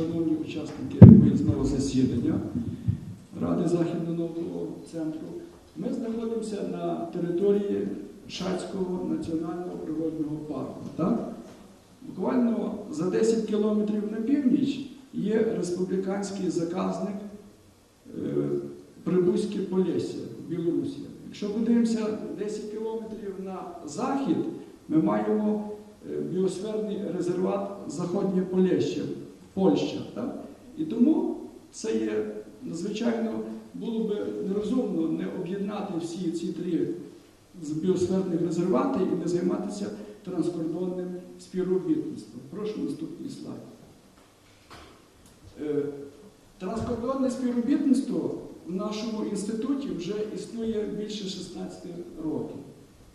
шановні учасники виїзного засідання Ради Західно-Нового центру, ми знаходимося на території Шацького національного природного парку. Так? Буквально за 10 кілометрів на північ є республіканський заказник е, Прибузьке Полісся, Білорусія. Якщо подивимося 10 кілометрів на захід, ми маємо е, біосферний резерват Заходнє Полісся, Польща. Так? І тому це є надзвичайно було б нерозумно не об'єднати всі ці три біосферних резервати і не займатися транскордонним співробітництвом. Прошу наступний слайд. Е, Транскордонне співробітництво в нашому інституті вже існує більше 16 років.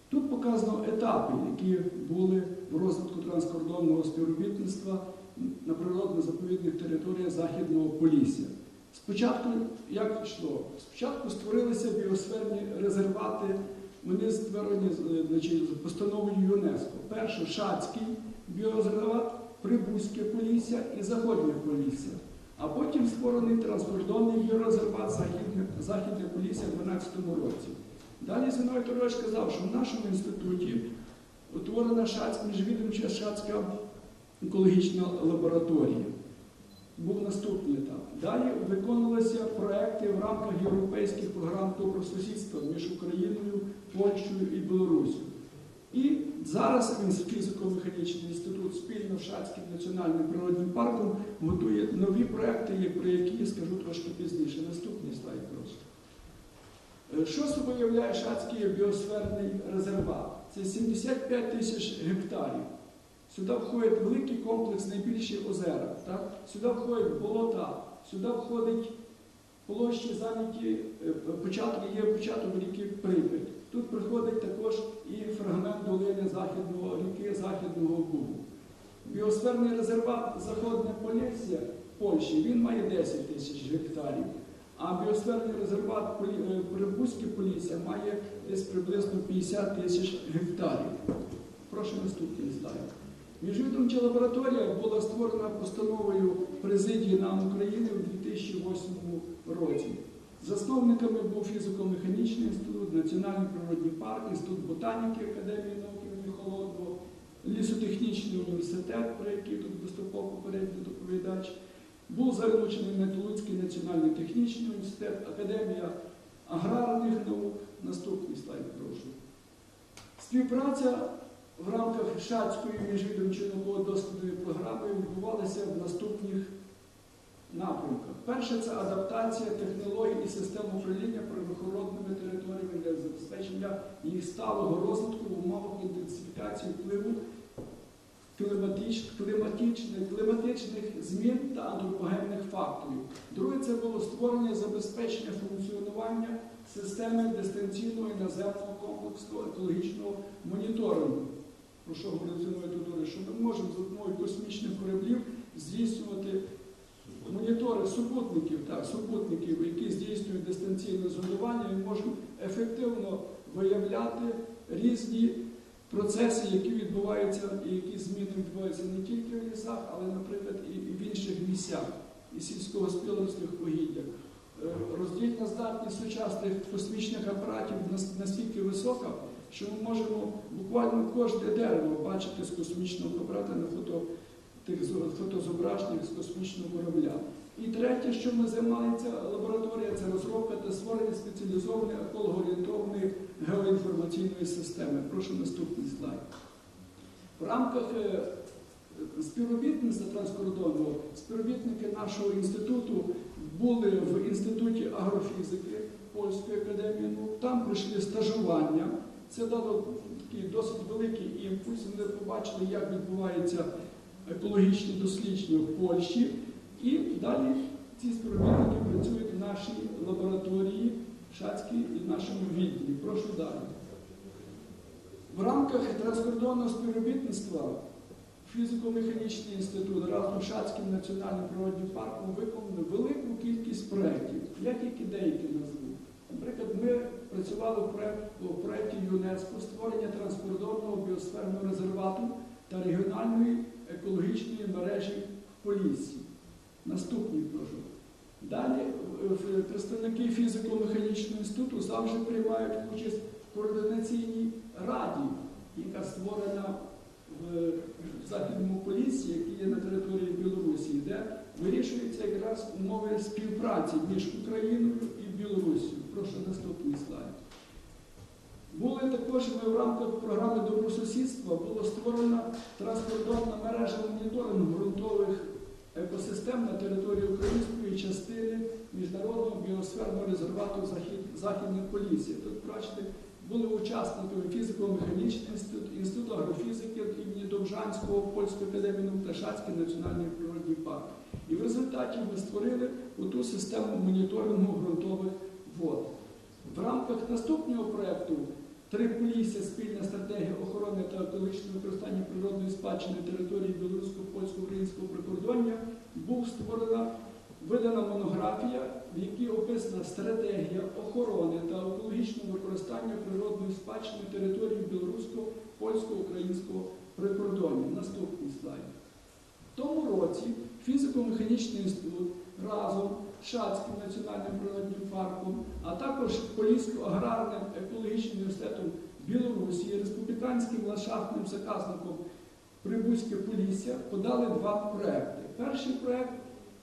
Тут показано етапи, які були в розвитку транскордонного співробітництва на природно-заповідних територіях Західного Полісся. Спочатку, як йшло? Спочатку створилися біосферні резервати, вони створені е, значить, постановою ЮНЕСКО. Перший Шацький біорезерват, Прибузьке Полісся і Заходнє Полісся. А потім створений транскордонний біорезерват Західне, Західне Полісся в 2012 році. Далі Зіновій Торович сказав, що в нашому інституті утворена Шацька, міжвідомча Шацька екологічна лабораторія. Був наступний етап. Далі виконувалися проекти в рамках європейських програм добросусідства між Україною, Польщею і Білорусію. І зараз фізико-механічний інститут спільно з Шацьким національним природним парком готує нові проекти, про які я скажу трошки пізніше. Наступний слайд просто. Е, Що собою являє Шацький біосферний резерват? Це 75 тисяч гектарів. Сюди входить великий комплекс найбільші озера. Так? Сюди входять болота, сюди входить площі зайняті, е, початок, є початок ріки Прип'ять. Тут приходить також і фрагмент долини Західного ріки Західного Бугу. Біосферний резерват Заходне Полісся Польщі він має 10 тисяч гектарів, а біосферний резерват Полі- е, Прибузьке Полісся має десь приблизно 50 тисяч гектарів. Прошу наступний слайд. Міжвідомча лабораторія була створена постановою президії НАМ України у 2008 році. Засновниками був фізико-механічний інститут, Національний природний парк, інститут ботаніки Академії науки імені Холодного, лісотехнічний університет, про який тут виступав попередній доповідач. Був залучений Металуцький національний технічний університет, Академія аграрних наук. Наступний слайд, прошу. Співпраця в рамках Шацької міжвідомчої науково-дослідної програми відбувалася в наступних напрямках. Перше це адаптація технологій і систем управління природоохоронними територіями для забезпечення їх сталого розвитку в умовах інтенсифікації впливу кліматич- кліматичних, кліматичних змін та антропогенних факторів. Друге це було створення забезпечення функціонування системи дистанційного і наземного комплексного екологічного моніторингу. Про що говорив Зіновій Тодорович, що ми можемо за допомогою космічних кораблів здійснювати монітори супутників, так, супутників, які здійснюють дистанційне зондування, і можемо ефективно виявляти різні процеси, які відбуваються і які зміни відбуваються не тільки в лісах, але, наприклад, і в інших місцях, і сільськогосподарських угіддях. Е, Роздільна здатність сучасних космічних апаратів настільки висока, що ми можемо буквально кожне дерево бачити з космічного апарата на фото, тих зо- фотозображеннях з космічного корабля. І третє, що ми займається лабораторія, це розробка та створення спеціалізованої екологоорієнтованої геоінформаційної системи. Прошу наступний слайд. В рамках е, співробітництва транскордонного співробітники нашого інституту були в інституті агрофізики Польської академії наук. Там пройшли стажування. Це дало такий досить великий імпульс. Вони побачили, як відбуваються екологічні дослідження в Польщі. І далі ці співробітники працюють в нашій лабораторії Шацькій і в нашому відділі. Прошу далі. В рамках транскордонного співробітництва фізико-механічний інститут разом з Шацьким національним природним парком виконано велику кількість проєктів. Я тільки деякі назву. Наприклад, ми працювали в проєкті ЮНЕСКО створення транскордонного біосферного резервату та регіональної екологічної мережі в Поліссі. Наступний прошу. Далі е, представники фізико-механічного інституту завжди приймають участь в координаційній раді, яка створена в Західному поліції, який є на території Білорусі, де вирішуються якраз умови співпраці між Україною і Білорусією. Прошу наступний слайд. Були також в рамках програми добросусідства було створена транскордонна мережа моніторингу ґрунтових екосистем на території української частини міжнародного біосферного резервату Захід- Західної Полісії. Тут бачите, були учасниками фізико-механічний інститут, інститут агрофізики імені Довжанського, Польської академії наук та Шацький національний природний парк. І в результаті ми створили ту систему моніторингу ґрунтових вод. В рамках наступного проєкту Три полісся спільна стратегія охорони та екологічного використання природної спадщини території білоруського польського українського прикордоння був створена видана монографія, в якій описана стратегія охорони та екологічного використання природної спадщини території білоруського польського українського прикордоння. Наступний слайд. В тому році фізико-механічний інститут разом з Шацьким національним природним парком, а також Полісько-аграрним екологічним університетом Білорусі, республіканським ландшафтним заказником Прибузьке Полісся подали два проекти. Перший проект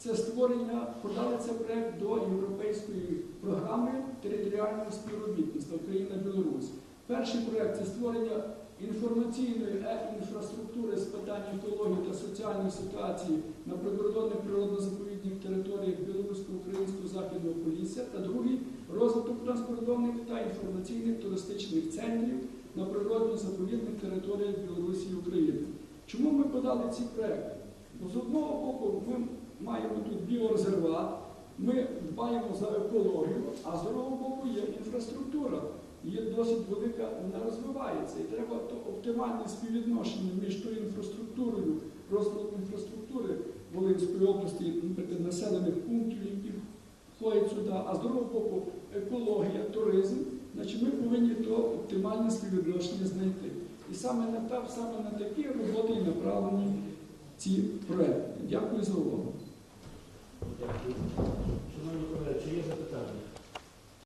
це створення, подали цей проект до Європейської програми територіального співробітництва Україна-Білорусь. Перший проект це створення інформаційної е-інфраструктури з питань екології та соціальної ситуації на прикордонних природно-заповідних територіях білоруського, українського західного полісся та другий розвиток транскордонних та інформаційних туристичних центрів на природно-заповідних територіях Білорусі і України. Чому ми подали ці проекти? З одного боку ми маємо тут біорезерват, ми дбаємо за екологію, а з другого боку є інфраструктура є досить велика, вона розвивається. І треба то оптимальне співвідношення між тою інфраструктурою, розвитком інфраструктури Волинської області, наприклад, населених пунктів, які входять сюди, а з другого боку екологія, туризм, значить ми повинні то оптимальне співвідношення знайти. І саме на, саме на такі роботи і направлені ці проекти. Дякую за увагу.